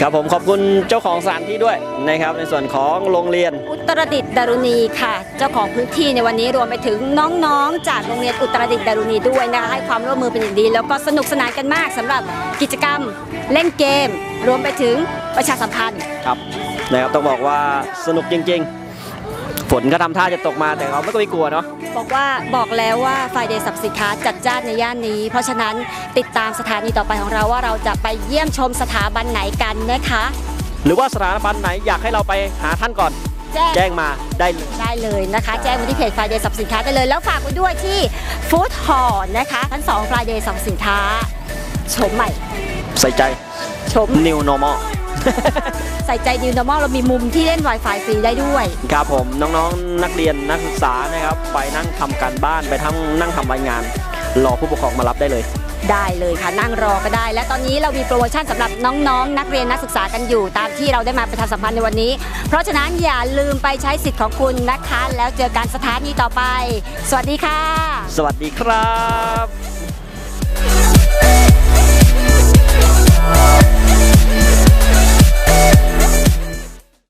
ครับผมขอบคุณเจ้าของสถานที่ด้วยนะครับ ในส่วนของโรงเรียน อุตรดิตถ์ดารุณีค่ะ เจ้าของพื้นที่ในวันนี้รวมไปถึงน้องๆ จากโรงเรียนอุตรดิตถ์ดารุณีด้วยนะคะให้ความร่วมมือเป็นอย่างดี แล้วก็สนุกสนานกันมากสำหรับกิจกรรมเล่นเกม รวมไปถึงประชาสัมพันธ์ ครับนะครับต้องบอกว่าสนุกจริงๆฝ นก็ทำท่าจะตกมาแต่เขาไม่ก็ไม่กลัวเนาะบอกว่าบอกแล้วว่าไฟเดย์สับสินค้าจัดจ้านในย่านนี้ เพราะฉะนั้นติดตามสถานีต่อไปของเราว่าเราจะไปเยี่ยมชมสถาบันไหนกันนะคะหรือว่าสถานบันไหนอยากให้เราไปหาท่านก่อนแจ้งแจ้งมาได้เลยได้เลยนะคะ แจ้งมาที่เพจ Friday สับสินค้าได้เลย แล้วฝากไว้ด้วยที่ Food Hall นะคะชั้น2 Friday สับสินค้าชมใหม่ ใส่ใจชม New Normal ใส่ใจ New Normal เรามีมุมที่เล่น Wi-Fi ฟรีได้ด้วย ครับผมน้องๆนักเรียนนักศึกษานะครับไปนั่งทำการบ้านไปทำนั่งทำรายงาน รอผู้ปกครองมารับได้เลย ได้เลยค่ะนั่งรอก็ได้ และตอนนี้เรามีโปรโมชั่นสำหรับน้องๆนักเรียนนักศึกษากันอยู่ ตามที่เราได้มาประชาสัมพันธ์ในวันนี้ เพราะฉะนั้นอย่าลืมไปใช้สิทธิ์ของคุณนะคะ แล้วเจอกันสถานีต่อไป สวัสดีค่ะ สวัสดีครับ「